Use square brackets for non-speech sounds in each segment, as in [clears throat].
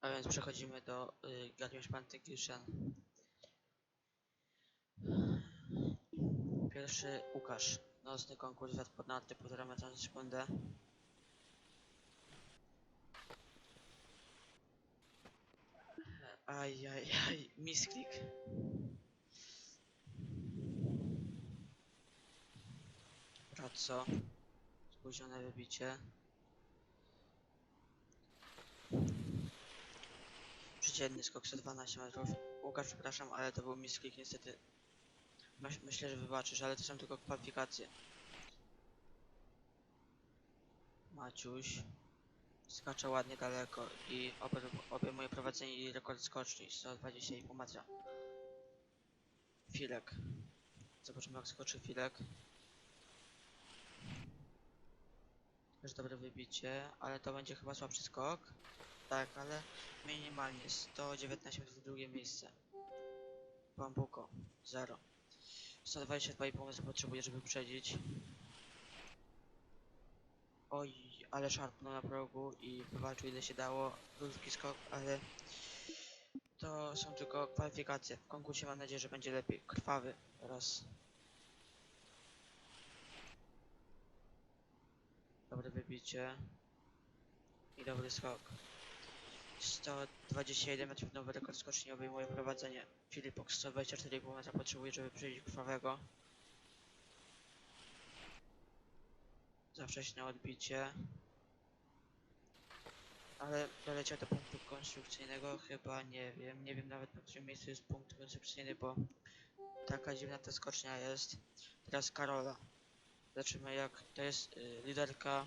A więc przechodzimy do y, Gariusz Pantykiusen. Pierwszy Łukasz. Nocny konkurs wiatr pod narty, 1,5 metra na sekundę. Aj, aj, aj, misklik. Praco. Spóźnione wybicie. Przeciętny skok 112 metrów. Łukasz, przepraszam, ale to był misklik niestety. Myś, myślę, że wybaczysz, ale to są tylko kwalifikacje. Maciuś. Skacze ładnie daleko i obejmuje prowadzenie i rekord skoczni 120,5 metra. Filek. Zobaczymy jak skoczy Filek. Też dobre wybicie, ale to będzie chyba słabszy skok. Tak, ale minimalnie 119 metrów w drugie miejsce. Bambuko 0. 122,5 metra potrzebuje, żeby wyprzedzić. Oj, ale szarpnął na progu i wywalczył ile się dało. Krótki skok, ale to są tylko kwalifikacje. W konkursie mam nadzieję, że będzie lepiej. Krwawy teraz. Dobre wybicie. I dobry skok. 121 metrów nowy rekord skoczni obejmuje prowadzenie. Filipok 124,5 metra potrzebuje, żeby przejść krwawego. Za wcześne odbicie. Ale doleciał do punktu konstrukcyjnego, chyba nie wiem. Nie wiem nawet na którym miejscu jest punkt konstrukcyjny, bo taka dziwna ta skocznia jest. Teraz Karola. Zobaczymy jak to jest y, liderka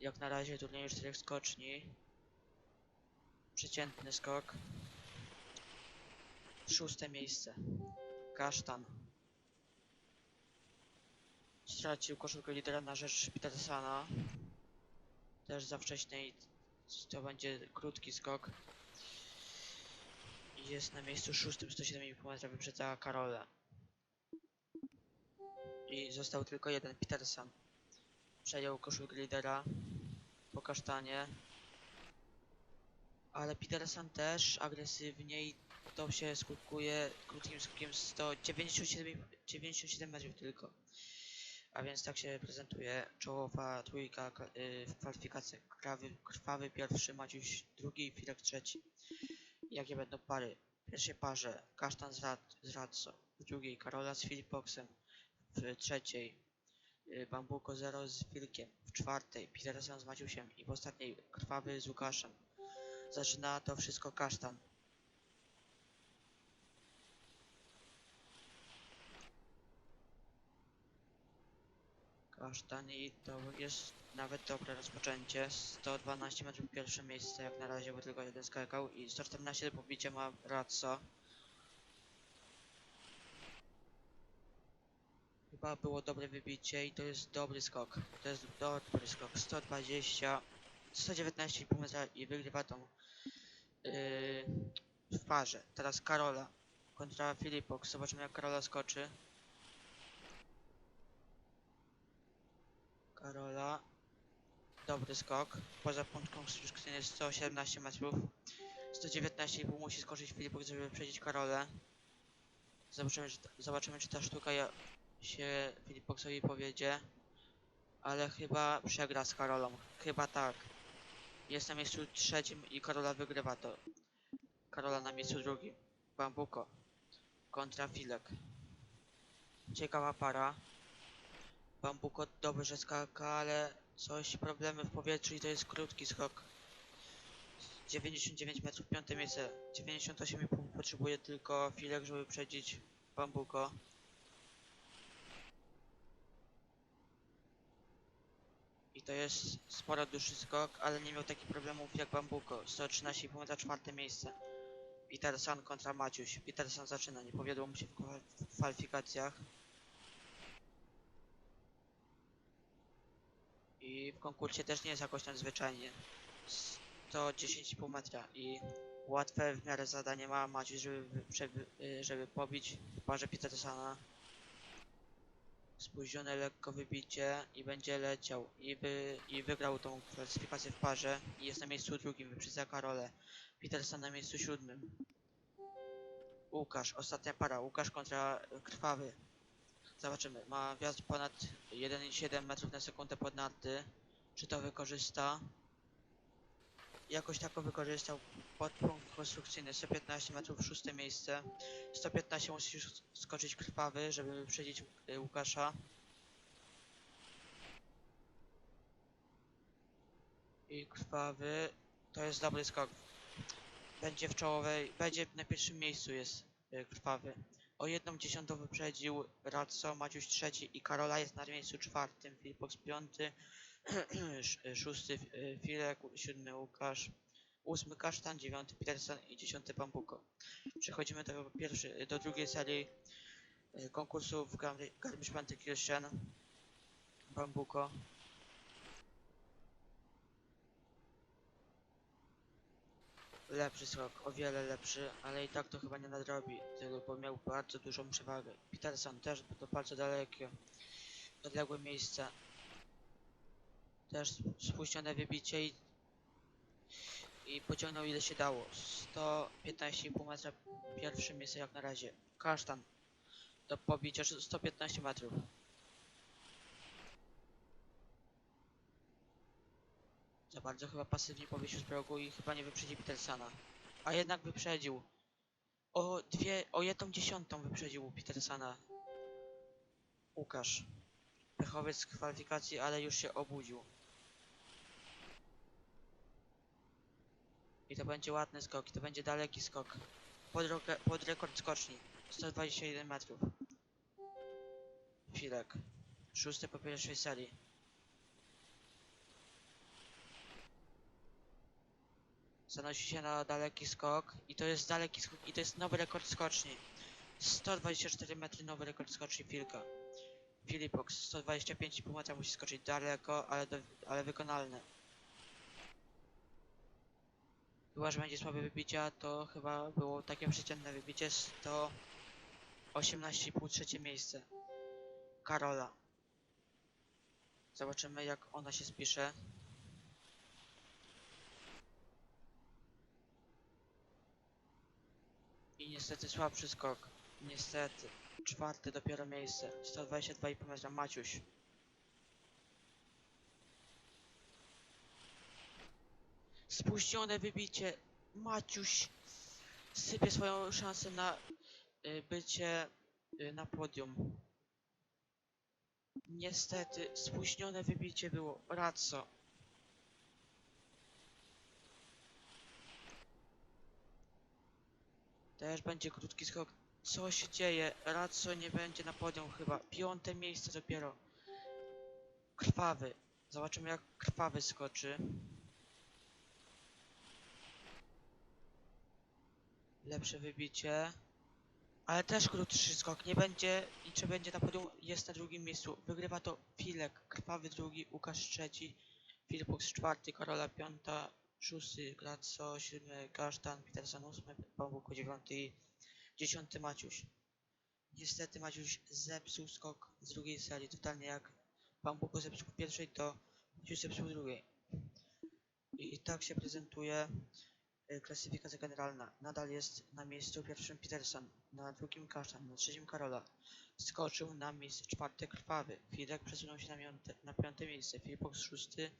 jak na razie turnieju czterech skoczni. Przeciętny skok. Szóste miejsce. Kasztan. Stracił koszulkę lidera na rzecz Petersana. Też za wcześnie i to będzie krótki skok. Jest na miejscu szóstym 107,5 metra wyprzedza Karolę. I został tylko jeden Peterson. Przejął koszulkę lidera po kasztanie. Ale Peterson też agresywnie i to się skutkuje krótkim skokiem 197 97 metrów tylko. A więc tak się prezentuje czołowa trójka y, w kwalifikacjach. Krwawy, krwawy pierwszy, Maciuś drugi, Filek trzeci. Jakie będą pary? W pierwszej parze Kasztan z, Rad, z Radso, w drugiej Karola z Filipoksem, w trzeciej y, Bambuko Zero z Wilkiem, w czwartej Peterson z Maciusiem i w ostatniej Krwawy z Łukaszem. Zaczyna to wszystko Kasztan. Kasztan i to jest nawet dobre rozpoczęcie. 112 metrów pierwsze miejsce jak na razie, bo tylko jeden skakał i 114 do pobicia ma Ratso. Chyba było dobre wybicie i to jest dobry skok. To jest dobry skok. 120, 119,5 metra i wygrywa tą yy, w parze. Teraz Karola kontra Filipok. Zobaczymy jak Karola skoczy. Karola. Dobry skok. Poza punktką konstrukcyjny 117 metrów. 119,5 musi skoczyć Filipok, żeby wyprzedzić Karolę. Zobaczymy, czy, zobaczymy, czy ta sztuka się Filipoksowi powiedzie. Ale chyba przegra z Karolą. Chyba tak. Jest na miejscu trzecim i Karola wygrywa to. Karola na miejscu drugim. Bambuko. Kontra Filek. Ciekawa para. Bambuko dobrze skaka, ale coś problemy w powietrzu i to jest krótki skok. 99 metrów, piąte miejsce. 98,5 potrzebuje tylko Filek, żeby przedzić Bambuko. To jest sporo dłuższy skok, ale nie miał takich problemów jak Bambuko. 113,5 metra, czwarte miejsce. Peterson kontra Maciuś. Peterson zaczyna, nie powiodło mu się w kwa- w kwalifikacjach. I w konkursie też nie jest jakoś nadzwyczajnie. 110,5 metra i łatwe w miarę zadanie ma Maciuś, żeby, y, żeby pobić w parze Petersona. Spóźnione lekko wybicie i będzie leciał. I, by, I wygrał tą klasyfikację w parze. I jest na miejscu drugim, wyprzedza Karolę. Peterson na miejscu siódmym. Łukasz, ostatnia para. Łukasz kontra Krwawy. Zobaczymy. Ma wjazd ponad 1,7 metrów na sekundę pod narty. Czy to wykorzysta? Jakoś tak go wykorzystał pod punkt konstrukcyjny. 115 metrów, szóste miejsce. 115 musi skoczyć krwawy, żeby wyprzedzić y, Łukasza. I krwawy. To jest dobry skok. Będzie w czołowej. Będzie na pierwszym miejscu jest y, krwawy. O jedną dziesiątą wyprzedził Radso, Maciuś trzeci i Karola jest na miejscu czwartym. Filipox piąty. [clears throat] y, szósty y, Filek, siódmy Łukasz. Ósmy Kasztan, dziewiąty Peterson i dziesiąty Bambuko. Przechodzimy do, pierwszej, do drugiej serii y, konkursów Gar- Garmisch Partenkirchen. Bambuko. Lepszy skok, o wiele lepszy, ale i tak to chyba nie nadrobi tego, bo miał bardzo dużą przewagę. Peterson też, bo to bardzo dalekie, odległe miejsca. Też spóźnione wybicie i, i pociągnął ile się dało. 115,5 metra pierwsze miejsce jak na razie. Kasztan do pobicia 115 metrów. Za bardzo chyba pasywnie powiesił z progu i chyba nie wyprzedził Petersana. A jednak wyprzedził. O dwie, o jedną dziesiątą wyprzedził Petersana. Łukasz. Pechowiec kwalifikacji, ale już się obudził. I to będzie ładny skok, i to będzie daleki skok. Pod, roke, pod rekord skoczni. 121 metrów. Filek. Szósty po pierwszej serii. Zanosi się na daleki skok i to jest daleki skok i to jest nowy rekord skoczni. 124 metry nowy rekord skoczni Filka. Filipox 125,5 metra musi skoczyć daleko, ale, do, ale wykonalne. Chyba, że będzie słabe wybicia, to chyba było takie przeciętne wybicie 118,5 trzecie miejsce. Karola. Zobaczymy jak ona się spisze. I niestety słabszy skok. Niestety. Czwarte dopiero miejsce. 122,5 metra Maciuś. Spóźnione wybicie. Maciuś sypie swoją szansę na y, bycie y, na podium. Niestety spóźnione wybicie było. Razzo. Też będzie krótki skok. Co się dzieje? Razzo nie będzie na podium chyba. Piąte miejsce dopiero. Krwawy. Zobaczymy jak krwawy skoczy. Lepsze wybicie. Ale też krótszy skok. Nie będzie i czy będzie na podium. Jest na drugim miejscu. Wygrywa to Filek. Krwawy drugi. Łukasz trzeci. Filipux czwarty. Karola piąta. Szósty. Glatso. Siódmy. Kasztan. Peterson ósmy. Bambuko dziewiąty. I dziesiąty Maciuś. Niestety Maciuś zepsuł skok z drugiej serii. Totalnie jak Bambuko zepsuł pierwszej, to Maciuś zepsuł drugiej. I tak się prezentuje klasyfikacja generalna. Nadal jest na miejscu pierwszym Peterson, na drugim Kasztan, na trzecim Karola. Skoczył na miejsce czwarte Krwawy. Filek przesunął się na, miąte, na piąte miejsce. Filipox szósty,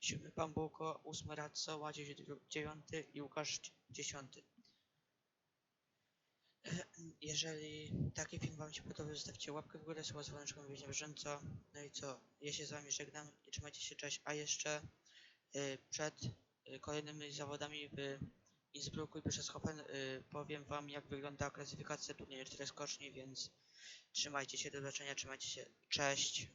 siódmy Bambuko, ósmy Radco, Ładzie dziewiąty i Łukasz dziesiąty. [clears throat] Jeżeli taki film Wam się podobał, zostawcie łapkę w górę, słowa dzwoneczką, na bieżąco. No i co? Ja się z Wami żegnam i trzymajcie się, cześć. A jeszcze y, przed y, kolejnymi zawodami w Innsbrucku i Bischofshofen y, powiem Wam, jak wygląda klasyfikacja turnieju 4 skoczni, więc trzymajcie się, do zobaczenia, trzymajcie się, cześć.